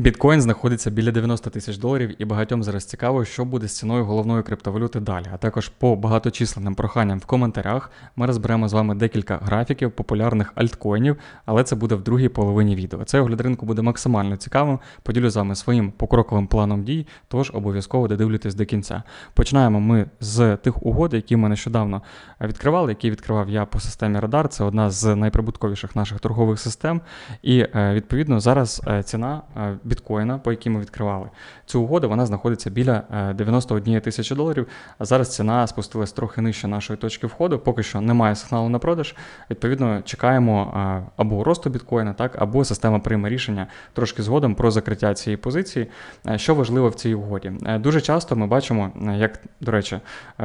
Біткоін знаходиться біля 90 тисяч доларів, і багатьом зараз цікаво, що буде з ціною головної криптовалюти далі. А також по багаточисленним проханням в коментарях ми розберемо з вами декілька графіків популярних альткоїнів, але це буде в другій половині відео. Цей огляд ринку буде максимально цікавим. Поділю з вами своїм покроковим планом дій, тож обов'язково додивлюйтесь до кінця. Починаємо ми з тих угод, які ми нещодавно відкривали, які відкривав я по системі Радар. Це одна з найприбутковіших наших торгових систем. І е, відповідно зараз е, ціна. Біткоїна, по якій ми відкривали цю угоду, вона знаходиться біля 91 е, тисячі доларів. А зараз ціна спустилась трохи нижче нашої точки входу. Поки що немає сигналу на продаж. Відповідно, чекаємо е, або росту біткоїна, так або система прийме рішення трошки згодом про закриття цієї позиції. Е, що важливо в цій угоді? Дуже часто ми бачимо, як до речі,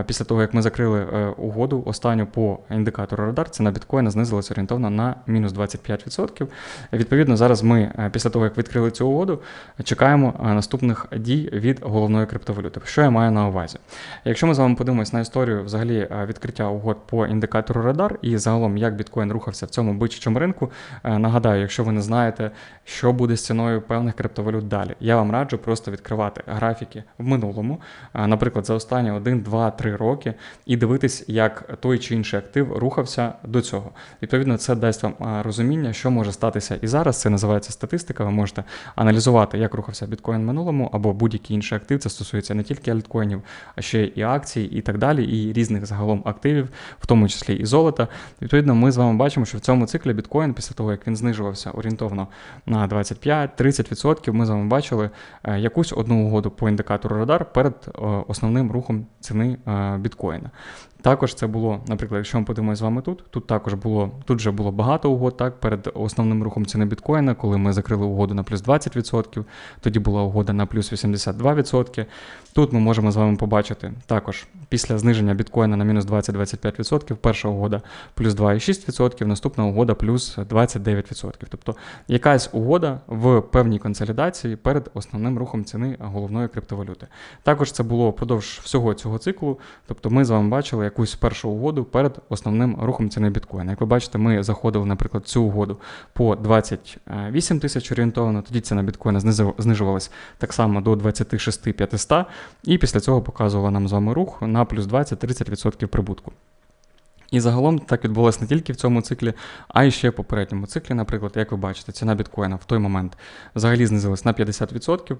після того як ми закрили угоду останню по індикатору радар, ціна біткоїна знизилася орієнтовно на мінус 25%. Відповідно, зараз ми після того як відкрили цю угоду чекаємо е, наступних дій від головної криптовалюти. Що я маю на увазі? Якщо ми з вами подивимось на історію взагалі е, відкриття угод по індикатору радар і загалом як біткоін рухався в цьому бичачому ринку, е, нагадаю, якщо ви не знаєте, що буде з ціною певних криптовалют далі, я вам раджу просто відкривати графіки в минулому, наприклад, за останні 1, 2, 3 роки, і дивитись, як той чи інший актив рухався до цього. Відповідно, це дасть вам розуміння, що може статися і зараз. Це називається статистика. Ви можете аналізувати аналізувати, як рухався біткоін в минулому або будь-який інший актив. Це стосується не тільки альткоїнів, а ще і акцій, і так далі, і різних загалом активів, в тому числі і золота. Відповідно, ми з вами бачимо, що в цьому циклі біткоін, після того, як він знижувався орієнтовно на 25-30%, ми з вами бачили е, якусь одну угоду по індикатору радар перед е, основним рухом ціни е, біткоїна. Також це було, наприклад, якщо ми подивимося з вами тут, тут також було, тут вже було багато угод так, перед основним рухом ціни біткоїна, коли ми закрили угоду на плюс 20%, тоді була угода на плюс 82%. Тут ми можемо з вами побачити також після зниження біткоїна на мінус 20-25%, перша угода плюс 2,6%, наступна угода плюс 29%. Тобто якась угода в певній консолідації перед основним рухом ціни головної криптовалюти. Також це було впродовж всього цього циклу, тобто ми з вами бачили, якусь першу угоду перед основним рухом ціни біткоїна. Як ви бачите, ми заходили, наприклад, цю угоду по 28 тисяч орієнтовано, тоді ціна біткоїна знижувалась так само до 26 500, і після цього показувала нам з вами рух на плюс 20-30% прибутку. І загалом так відбулося не тільки в цьому циклі, а й ще в попередньому циклі, наприклад, як ви бачите, ціна біткоїна в той момент взагалі знизилась на 50%.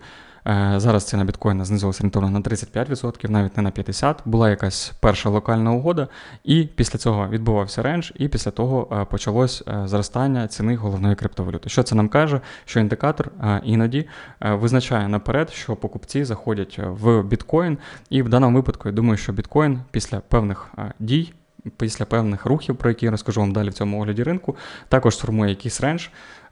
Е, зараз ціна біткоїна знизилася орієнтовно на 35%, навіть не на 50%. Була якась перша локальна угода, і після цього відбувався рендж, і після того е, почалось е, зростання ціни головної криптовалюти. Що це нам каже? Що індикатор іноді визначає наперед, що покупці заходять в біткоін, і в даному випадку я думаю, що біткоін після певних дій після певних рухів, про які я розкажу вам далі в цьому огляді ринку, також сформує якийсь рендж.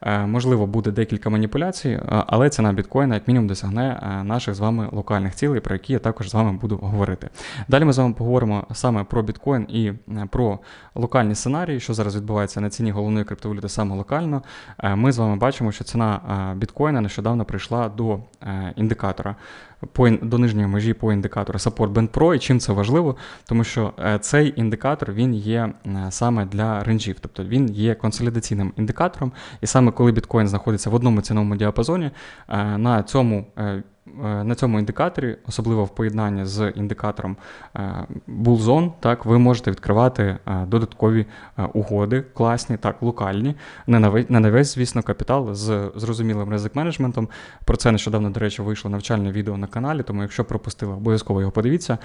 Е, можливо, буде декілька маніпуляцій, е, але ціна біткоїна, як мінімум, досягне е, наших з вами локальних цілей, про які я також з вами буду говорити. Далі ми з вами поговоримо саме про біткоін і про локальні сценарії, що зараз відбувається на ціні головної криптовалюти саме локально. Ми з вами бачимо, що ціна біткоїна нещодавно прийшла до індикатора по до нижньої межі по індикатору Support Band Pro. І чим це важливо? Тому що е, цей індикатор він є саме для ренджів, тобто він є консолідаційним індикатором, і саме коли біткоін знаходиться в одному ціновому діапазоні, е, на цьому е, Е, на цьому індикаторі, особливо в поєднанні з індикатором е, Bullzone, так, ви можете відкривати е, додаткові угоди, класні, так, локальні, не на весь, звісно, капітал з зрозумілим ризик менеджментом. Про це нещодавно, до речі, вийшло навчальне відео на каналі, тому якщо пропустили, обов'язково його подивіться.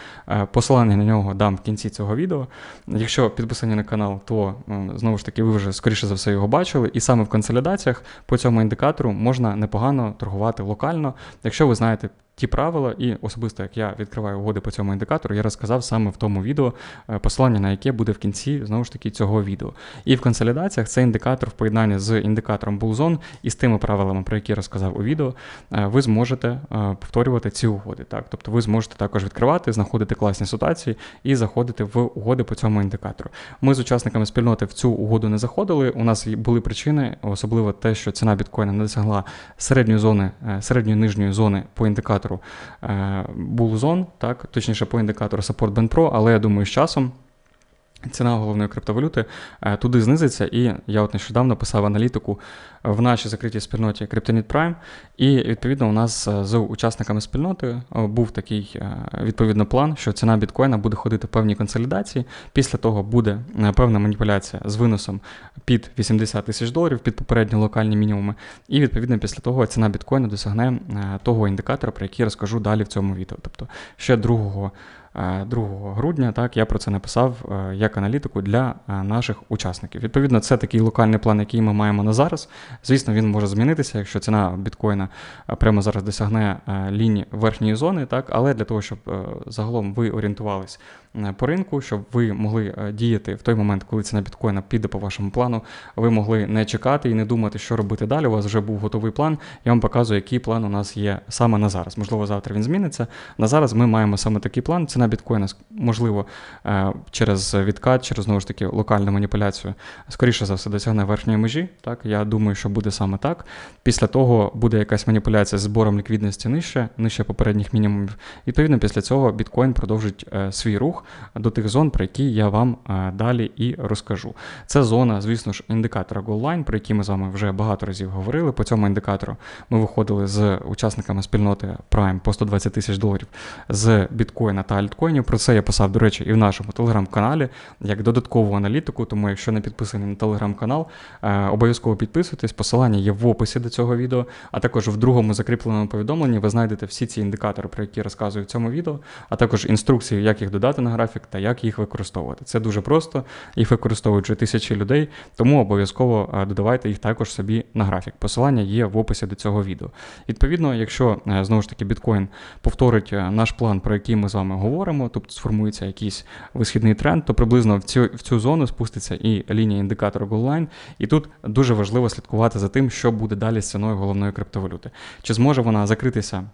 Посилання на нього дам в кінці цього відео. Якщо підписані на канал, то знову ж таки ви вже скоріше за все його бачили. І саме в консолідаціях по цьому індикатору можна непогано торгувати локально, якщо ви знаєте знаєте ті правила, і особисто як я відкриваю угоди по цьому індикатору, я розказав саме в тому відео, е, посилання на яке буде в кінці знову ж таки цього відео. І в консолідаціях цей індикатор в поєднанні з індикатором Bullzone і з тими правилами, про які я розказав у відео, е, ви зможете е, повторювати ці угоди. Так? Тобто ви зможете також відкривати, знаходити класні ситуації і заходити в угоди по цьому індикатору. Ми з учасниками спільноти в цю угоду не заходили. У нас були причини, особливо те, що ціна біткоїна не досягла середньої зони, середньої нижньої зони по індикатору індикатору Bullzone, так, точніше по індикатору Support Band Pro, але я думаю, з часом ціна головної криптовалюти е, туди знизиться. І я от нещодавно писав аналітику в нашій закритій спільноті Kryptonit Prime, і відповідно у нас е, з учасниками спільноти е, був такий відповідно план, що ціна біткоїна буде ходити в певній консолідації. Після того буде певна маніпуляція з виносом під 80 тисяч доларів, під попередні локальні мінімуми. І відповідно після того ціна біткоїна досягне того індикатора, про який я розкажу далі в цьому відео. Тобто ще 2 2 грудня. Так, я про це написав е, як аналітику для е, наших учасників. Відповідно, це такий локальний план, який ми маємо на зараз. Звісно, він може змінитися, якщо ціна біткоїна е, прямо зараз досягне лінії верхньої зони, так, але для того, щоб загалом ви орієнтувались по ринку, щоб ви могли діяти в той момент, коли ціна біткоїна піде по вашому плану, ви могли не чекати і не думати, що робити далі. У вас вже був готовий план. Я вам показую, який план у нас є саме на зараз. Можливо, завтра він зміниться. На зараз ми маємо саме такий план. Ціна біткоїна, можливо, е, через відкат, через знову ж таки локальну маніпуляцію, скоріше за все, досягне верхньої межі. Так, Я думаю, що буде саме так. Після того буде якась маніпуляція з збором ліквідності нижче, нижче попередніх мінімумів. Відповідно, після цього біткоін продовжить е, свій рух до тих зон, про які я вам е, далі і розкажу. Це зона, звісно ж, індикатора GoalLine, про який ми з вами вже багато разів говорили. По цьому індикатору ми виходили з учасниками спільноти Prime по 120 тисяч доларів з біткоїна та альткоїнів. Про це я писав, до речі, і в нашому телеграм-каналі як додаткову аналітику. Тому, якщо не підписаний на телеграм-канал, е, обов'язково підписуйтесь. Посилання є в описі до цього відео, а також в другому закріпленому повідомленні ви знайдете всі ці індикатори, про які розказую в цьому відео, а також інструкції, як їх додати на графік та як їх використовувати. Це дуже просто, їх використовують вже тисячі людей, тому обов'язково е, додавайте їх також собі на графік. Посилання є в описі до цього відео. Відповідно, якщо е, знову ж таки біткоін повторить наш план, про який ми з вами говоримо, тобто сформується якийсь висхідний тренд, то приблизно в цю в цю зону спуститься і лінія індикатора GoalLine. І тут дуже важливо слідкувати за тим, що буде далі з ціною головної криптовалюти. Чи зможе вона закритися?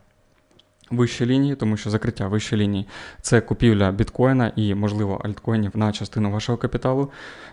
Вищі лінії, тому що закриття вищої лінії це купівля біткоїна і, можливо, альткоїнів на частину вашого капіталу.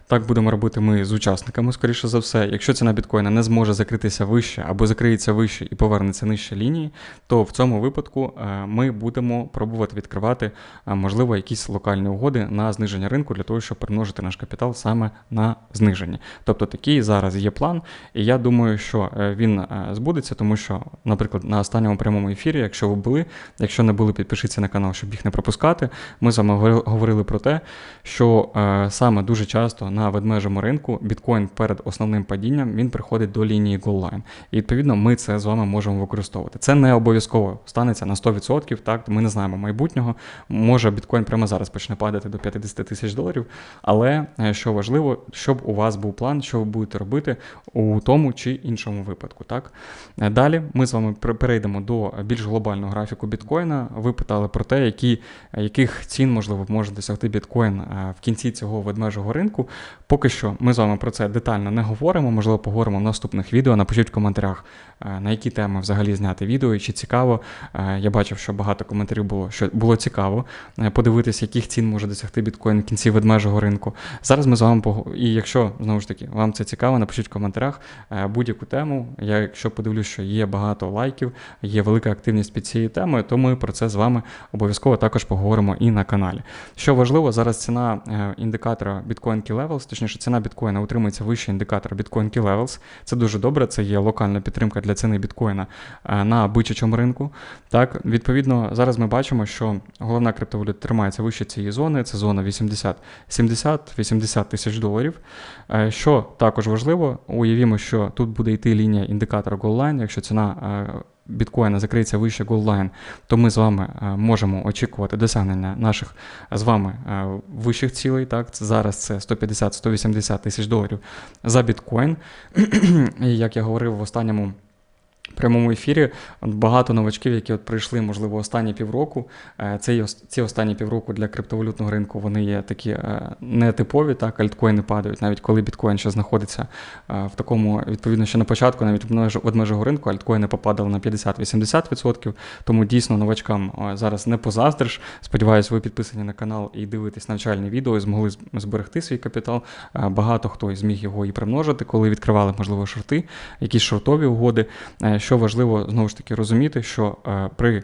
Так будемо робити ми з учасниками, скоріше за все. Якщо ціна біткоїна не зможе закритися вище або закриється вище і повернеться нижче лінії, то в цьому випадку е, ми будемо пробувати відкривати, е, можливо, якісь локальні угоди на зниження ринку для того, щоб примножити наш капітал саме на зниження. Тобто такий зараз є план, і я думаю, що е, він збудеться, тому що, наприклад, на останньому прямому ефірі, якщо ви були. Якщо не були, підпишіться на канал, щоб їх не пропускати. Ми з вами говорили про те, що е, саме дуже часто на ведмежому ринку біткоін перед основним падінням він приходить до лінії GoalLine. І відповідно ми це з вами можемо використовувати. Це не обов'язково станеться на 100%. Так, ми не знаємо майбутнього. Може біткоін прямо зараз почне падати до 50 тисяч доларів. Але е, що важливо, щоб у вас був план, що ви будете робити у тому чи іншому випадку. Так? Е, далі ми з вами перейдемо до більш глобального графіку графіку біткоїна. Ви питали про те, які, яких цін можливо може досягти біткоін е, в кінці цього ведмежого ринку. Поки що ми з вами про це детально не говоримо. Можливо, поговоримо в наступних відео. Напишіть в коментарях, е, на які теми взагалі зняти відео і чи цікаво. Е, я бачив, що багато коментарів було, що було цікаво подивитися, яких цін може досягти біткоін в кінці ведмежого ринку. Зараз ми з вами поговоримо. І якщо знову ж таки вам це цікаво, напишіть в коментарях будь-яку тему. Я якщо подивлюсь, що є багато лайків, є велика активність під цією темою темою, то ми про це з вами обов'язково також поговоримо і на каналі. Що важливо, зараз ціна е, індикатора Bitcoin Key Levels, точніше, ціна біткоїна утримується вище індикатора Bitcoin Key Levels. Це дуже добре, це є локальна підтримка для ціни біткоїна е, на бичачому ринку. Так, Відповідно, зараз ми бачимо, що головна криптовалюта тримається вище цієї зони, це зона 80-70-80 тисяч доларів. Е, що також важливо, уявімо, що тут буде йти лінія індикатора GoalLine, якщо ціна біткоїна закриється вище голдлайн, то ми з вами е, можемо очікувати досягнення наших з вами е, вищих цілей. Так, Зараз це 150-180 тисяч доларів за біткоін. І як я говорив в останньому прямому ефірі багато новачків, які от прийшли, можливо, останні півроку. Е, Ці, ці останні півроку для криптовалютного ринку вони є такі е, нетипові, так, альткоїни падають, навіть коли біткоін ще знаходиться е, в такому, відповідно, що на початку, навіть ведмежого ринку, альткоїни попадали на 50-80%. Тому дійсно новачкам зараз не позаздриш. Сподіваюсь, ви підписані на канал і дивитесь навчальні відео, і змогли зберегти свій капітал. Багато хто зміг його і примножити, коли відкривали, можливо, шорти, якісь шортові угоди що важливо знову ж таки розуміти, що е, при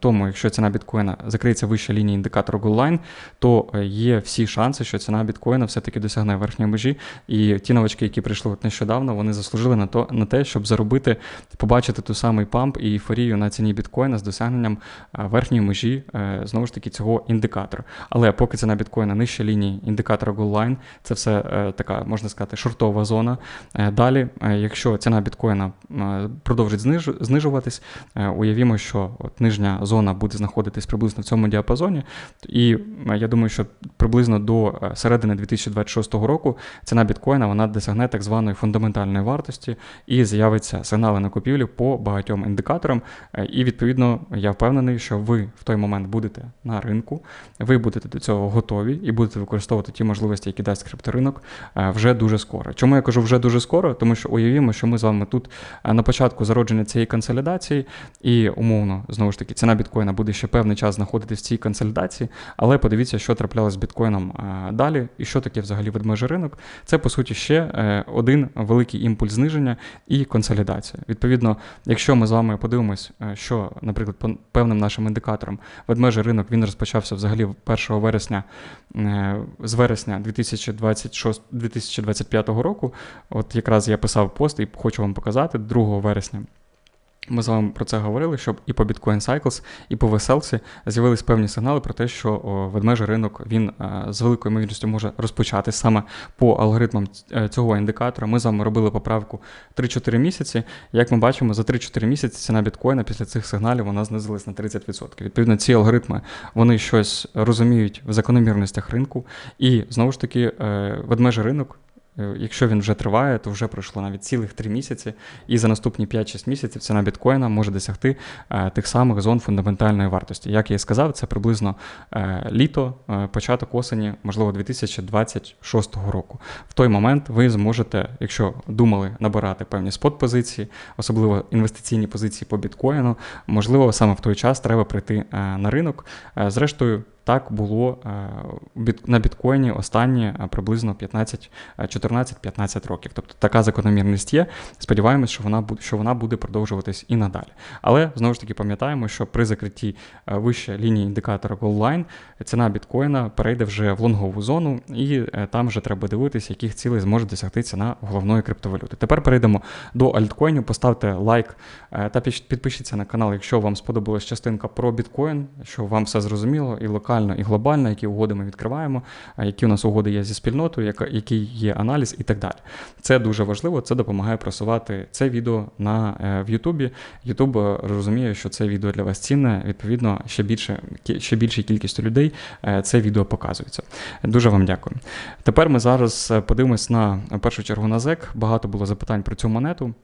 тому, якщо ціна біткоїна закриється вище лінії індикатору Goldline, то е, є всі шанси, що ціна біткоїна все-таки досягне верхньої межі. І ті новачки, які прийшли от нещодавно, вони заслужили на то на те, щоб заробити, побачити ту самий памп і ейфорію на ціні біткоїна з досягненням е, верхньої межі е, знову ж таки цього індикатора. Але поки ціна біткоїна нижче лінії індикатора Goldline, це все е, така можна сказати шортова зона. Е, Далі, е, якщо ціна біткоїна е, продовжить зниж, знижуватись, е, уявімо, що от нижня зона буде знаходитись приблизно в цьому діапазоні, і е, я думаю, що приблизно до е, середини 2026 року ціна біткоїна вона досягне так званої фундаментальної вартості і з'явиться сигнали на купівлю по багатьом індикаторам. Е, І відповідно я впевнений, що ви в той момент будете на ринку, ви будете до цього готові і будете використовувати ті можливості, які дасть крипторинок вже дуже скоро. Чому я кажу вже дуже скоро? Тому що уявімо, що ми з вами тут на початку зародження цієї консолідації, і умовно знову ж таки ціна біткоїна буде ще певний час знаходитись в цій консолідації, але подивіться, що траплялося з біткоїном е, далі, і що таке взагалі ведмежий ринок. Це по суті ще е, один великий імпульс зниження і консолідація. Відповідно, якщо ми з вами подивимось, е, що, наприклад, по певним нашим індикаторам ведмежий ринок він розпочався взагалі 1 вересня з вересня 2026 2025 року. От якраз я писав пост і хочу вам показати 2 вересня. Ми з вами про це говорили, щоб і по Bitcoin Cycles, і по Веселсі з'явились певні сигнали про те, що ведмежий ринок він е, з великою ймовірністю може розпочати саме по алгоритмам е, цього індикатора. Ми з вами робили поправку 3-4 місяці. Як ми бачимо, за 3-4 місяці ціна біткоїна після цих сигналів вона знизилась на 30%. Відповідно, ці алгоритми вони щось розуміють в закономірностях ринку, і знову ж таки, е, ведмежий ринок. Е, Якщо він вже триває, то вже пройшло навіть цілих 3 місяці, і за наступні 5-6 місяців ціна біткоїна може досягти е, тих самих зон фундаментальної вартості. Як я і сказав, це приблизно е, літо, початок осені, можливо, 2026 року. В той момент ви зможете, якщо думали набирати певні спот-позиції, особливо інвестиційні позиції по біткоїну, можливо, саме в той час треба прийти на ринок. Зрештою, так було е, на біткоїні останні е, приблизно 15, е, 14-15 років. Тобто така закономірність є. Сподіваємось, що вона що вона буде продовжуватись і надалі. Але знову ж таки пам'ятаємо, що при закритті вище лінії індикатора Goldline ціна біткоїна перейде вже в лонгову зону, і там вже треба дивитися, яких цілей зможе досягти ціна головної криптовалюти. Тепер перейдемо до альткоїнів. Поставте лайк та підпишіться на канал, якщо вам сподобалась частинка про біткоін, що вам все зрозуміло і локально, і глобально, які угоди ми відкриваємо, які у нас угоди є зі спільнотою, який є аналіз і так далі. Це дуже важливо, це допомагає просувати це відео на е, в Ютубі. Ютуб е, розуміє, що це відео для вас цінне. Відповідно, ще більше ще більшій кількістю людей е, це відео показується. Дуже вам дякую. Тепер ми зараз подивимось на першу чергу на ЗЕК. Багато було запитань про цю монету.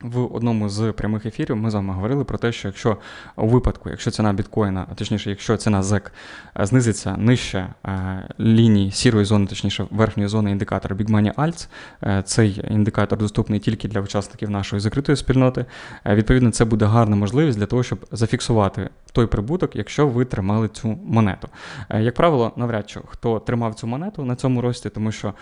В одному з прямих ефірів ми з вами говорили про те, що якщо у випадку, якщо ціна біткоїна, а точніше, якщо ціна ЗЕК е, знизиться нижче е, лінії сірої зони, точніше верхньої зони індикатора Big Money Alts, е, цей індикатор доступний тільки для учасників нашої закритої спільноти. Відповідно, це буде гарна можливість для того, щоб зафіксувати той прибуток, якщо ви тримали цю монету. Як правило, навряд чи хто тримав цю монету на цьому рості, тому що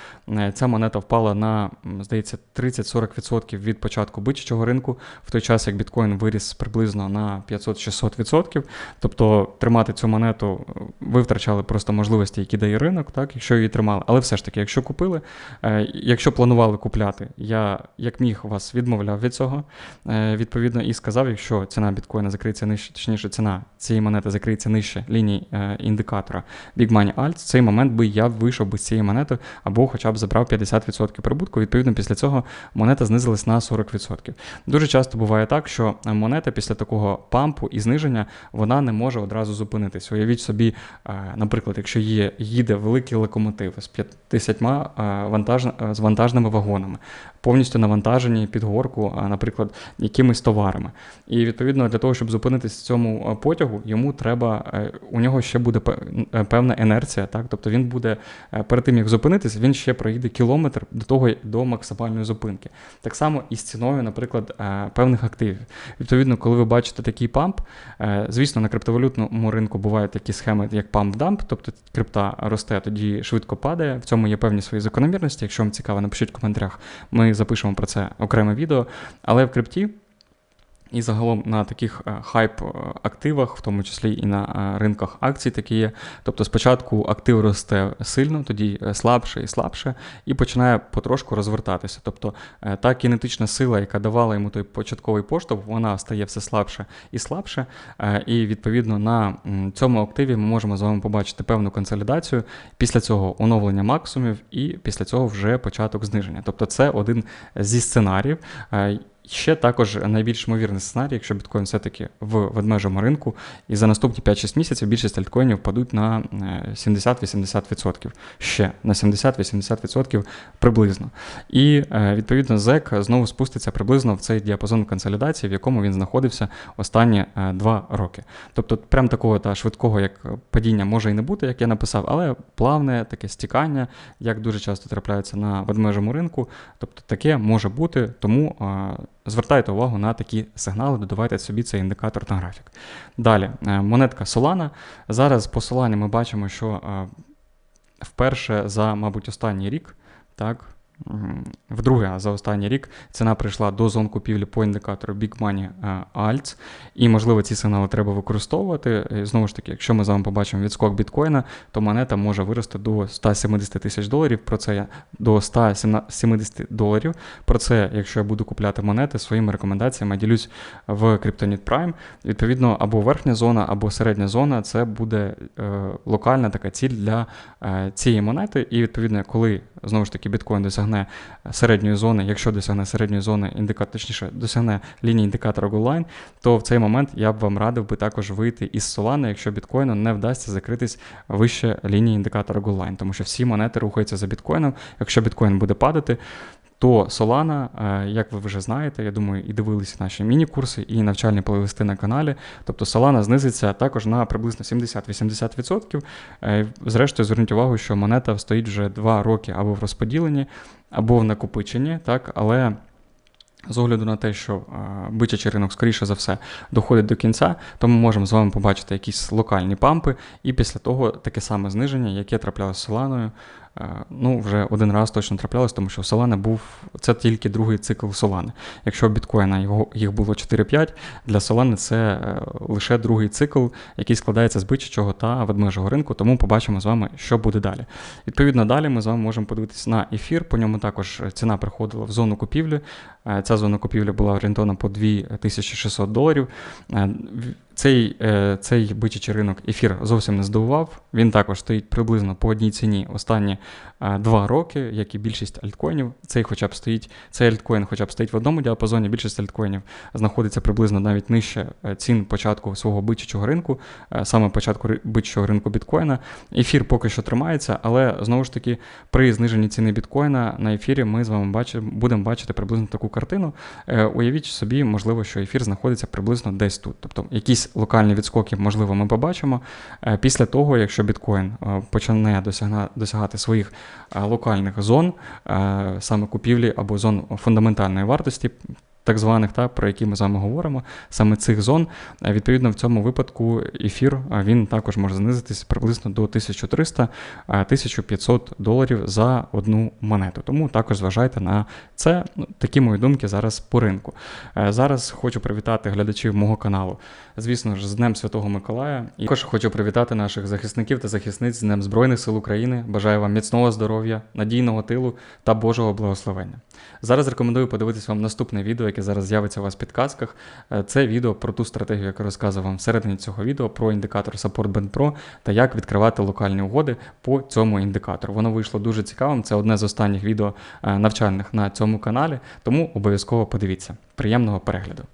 ця монета впала на, здається, 30-40% від початку бичачого ринку, в той час як біткоін виріс приблизно на 500-600%. Тобто тримати цю монету е, ви втрачали просто можливості, які дає ринок, так, якщо її тримали. Але все ж таки, якщо купили, е, якщо планували купляти, я як міг вас відмовляв від цього. Е, Відповідно, і сказав, якщо ціна біткоїна закриється нижче, точніше, ціна цієї монети закриється нижче лінії індикатора Big Money Alt, в цей момент би я вийшов би з цієї монети або хоча б забрав 50% прибутку. Відповідно, після цього монета знизилась на 40%. Дуже часто буває так, що монета після такого пампу і зниження вона не може одразу зупинитись. Уявіть собі, е, наприклад, якщо є, їде великий локомотив з 50 е, вантаж, е, з вантажними вагонами, повністю навантажені під горку, наприклад, якимись товарами. І відповідно для того, щоб зупинитись в цьому потягу, йому треба, е, у нього ще буде е, певна інерція, так? Тобто він буде е, перед тим, як зупинитись, він ще проїде кілометр до того до максимальної зупинки. Так само і з ціною, наприклад, певних активів. Відповідно, коли ви бачите такий памп, звісно, на криптовалютному ринку бувають такі схеми, як памп-дамп, тобто крипта росте, тоді швидко падає. В цьому є певні свої закономірності. Якщо вам цікаво, напишіть в коментарях. Ми запишемо про це окреме відео. Але в крипті І загалом на таких е, хайп-активах, в тому числі і на е, ринках акцій, такі є. Тобто спочатку актив росте сильно, тоді е, слабше і слабше, і починає потрошку розвертатися. Тобто та кінетична сила, яка давала йому той початковий поштовх, вона стає все слабше і слабше. І відповідно на цьому активі ми можемо з вами побачити певну консолідацію. Після цього оновлення максимумів, і після цього вже початок зниження. Тобто, це один зі сценаріїв. Ще також найбільш ймовірний сценарій, якщо біткоін все-таки в ведмежому ринку, і за наступні 5-6 місяців більшість альткоїнів впадуть на 70-80%. Е, Ще на 70-80% приблизно. І е, відповідно ЗЕК знову спуститься приблизно в цей діапазон консолідації, в якому він знаходився останні 2 е, роки. Тобто, прям такого та швидкого, як падіння може і не бути, як я написав, але плавне таке стікання, як дуже часто трапляється на ведмежому ринку. Тобто таке може бути, тому. Звертайте увагу на такі сигнали, додавайте собі цей індикатор на графік. Далі, е, монетка Solana. Зараз по Solana ми бачимо, що е, вперше за, мабуть, останній рік, так, Вдруге, за останній рік ціна прийшла до зон купівлі по індикатору Big Money е, Alts, і, можливо, ці сигнали треба використовувати. І, знову ж таки, якщо ми з вами побачимо відскок біткоїна, то монета може вирости до 170 тисяч доларів. Про це я до 170 доларів. Про це, якщо я буду купляти монети, своїми рекомендаціями ділюсь в Kryptonit Prime. Відповідно, або верхня зона, або середня зона це буде е, локальна така ціль для е, цієї монети. І відповідно, коли знову ж таки біткоін досягне середньої зони, якщо досягне середньої зони, індикатор, точніше, досягне лінії індикатора GoLine, то в цей момент я б вам радив би також вийти із Solana, якщо біткоїну не вдасться закритись вище лінії індикатора GoLine, тому що всі монети рухаються за біткоїном. Якщо біткоін буде падати, то Solana, е, як ви вже знаєте, я думаю, і дивилися наші міні-курси і навчальні плейлисти на каналі. Тобто Solana знизиться також на приблизно 70-80%. Е, зрештою, зверніть увагу, що монета стоїть вже 2 роки або в розподіленні, або в накопиченні, так, але. З огляду на те, що бичачий ринок, скоріше за все, доходить до кінця, то ми можемо з вами побачити якісь локальні пампи, і після того таке саме зниження, яке траплялося з Соланою, Е, ну, вже один раз точно траплялось, тому що Solana був це тільки другий цикл Solana. Якщо біткоїна його, їх було 4-5, для Solana це е, лише другий цикл, який складається з бичачого та ведмежого ринку, тому побачимо з вами, що буде далі. Відповідно, далі ми з вами можемо подивитися на ефір, по ньому також ціна приходила в зону купівлі. Е, ця зона купівлі була орієнтована по 2600 доларів. Цей е, цей бичачий ринок ефір зовсім не здивував. Він також стоїть приблизно по одній ціні останні е, два роки, як і більшість альткоїнів. Цей хоча б стоїть, цей альткоін хоча б стоїть в одному діапазоні, більшість альткоїнів знаходиться приблизно навіть нижче е, цін початку свого бичачого ринку, саме початку бичачого ринку біткоїна. Ефір поки що тримається, але знову ж таки, при зниженні ціни біткоїна на ефірі ми з вами бачимо, будемо бачити приблизно таку картину. Уявіть собі, можливо, що ефір знаходиться приблизно десь тут. Тобто якісь якісь локальні відскоки, можливо, ми побачимо. Е, після того, якщо біткоін е, почне досягати своїх е, локальних зон, саме купівлі або зон фундаментальної вартості, так званих, та, про які ми з вами говоримо, саме цих зон. Е, відповідно, в цьому випадку ефір е, він також може знизитися приблизно до 1300-1500 е, доларів за одну монету. Тому також зважайте на це. Ну, такі мої думки зараз по ринку. Зараз хочу привітати глядачів мого каналу, звісно ж, з Днем Святого Миколая. І також хочу привітати наших захисників та захисниць з Днем Збройних сил України. Бажаю вам міцного здоров'я, надійного тилу та Божого благословення. Зараз рекомендую подивитися вам наступне відео яке зараз з'явиться у вас в підказках. Е, це відео про ту стратегію, яку розказував вам всередині цього відео, про індикатор Support Band Pro та як відкривати локальні угоди по цьому індикатору. Воно вийшло дуже цікавим. Це одне з останніх відео е, навчальних на цьому каналі, тому обов'язково подивіться. Приємного перегляду!